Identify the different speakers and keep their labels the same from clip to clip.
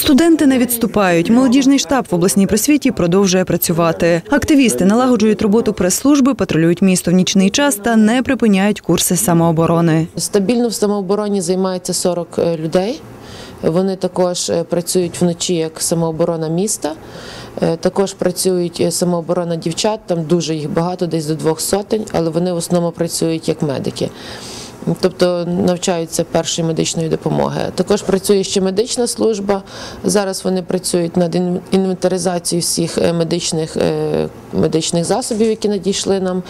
Speaker 1: Студенти не відступають. Молодіжний штаб в обласній просвіті продовжує працювати. Активісти налагоджують роботу прес-служби, патрулюють місто в нічний час та не припиняють курси самооборони.
Speaker 2: Стабільно в самообороні займається 40 е, людей. Вони також е, працюють вночі як самооборона міста. Е, Також працюють самооборона дівчат, там дуже їх багато, десь до двох сотень, але вони в основному працюють як медики. Тобто навчаються першої медичної допомоги. Також працює ще медична служба. Зараз вони працюють над інвентаризацією всіх е, медичних, е, медичних засобів, які надійшли нам.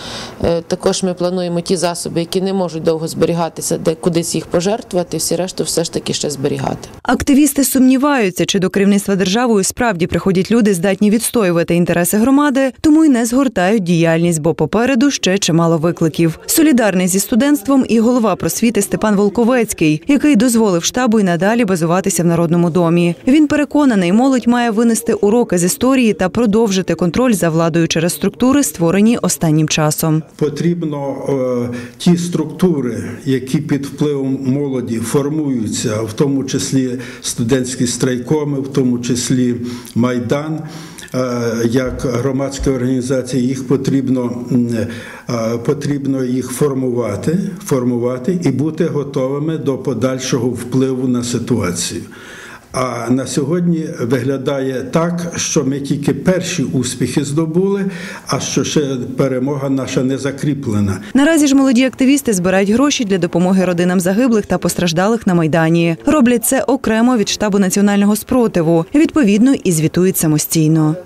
Speaker 2: Е, Також ми плануємо ті засоби, які не можуть довго зберігатися, де кудись їх пожертвувати, всі решту все ж таки ще зберігати.
Speaker 1: Активісти сумніваються, чи до керівництва державою справді приходять люди, здатні відстоювати інтереси громади, тому й не згортають діяльність, бо попереду ще чимало викликів. Солідарний зі студентством і голова просвіти Степан Волковецький, який дозволив штабу й надалі базуватися в народному домі. Він переконаний, молодь має винести уроки з історії та продовжити контроль за владою через структури, створені останнім часом.
Speaker 3: Потрібно е, ті структури, які під впливом молоді формуються, в тому числі студентські страйкоми, в тому числі майдан. Е, Як громадські організації, їх потрібно, е, потрібно їх формувати, формувати і бути готовими до подальшого впливу на ситуацію. А на сьогодні виглядає так, що ми тільки перші успіхи здобули, а що ще перемога наша не закріплена.
Speaker 1: Наразі ж молоді активісти збирають гроші для допомоги родинам загиблих та постраждалих на майдані. Роблять це окремо від штабу національного спротиву. Відповідно і звітують самостійно.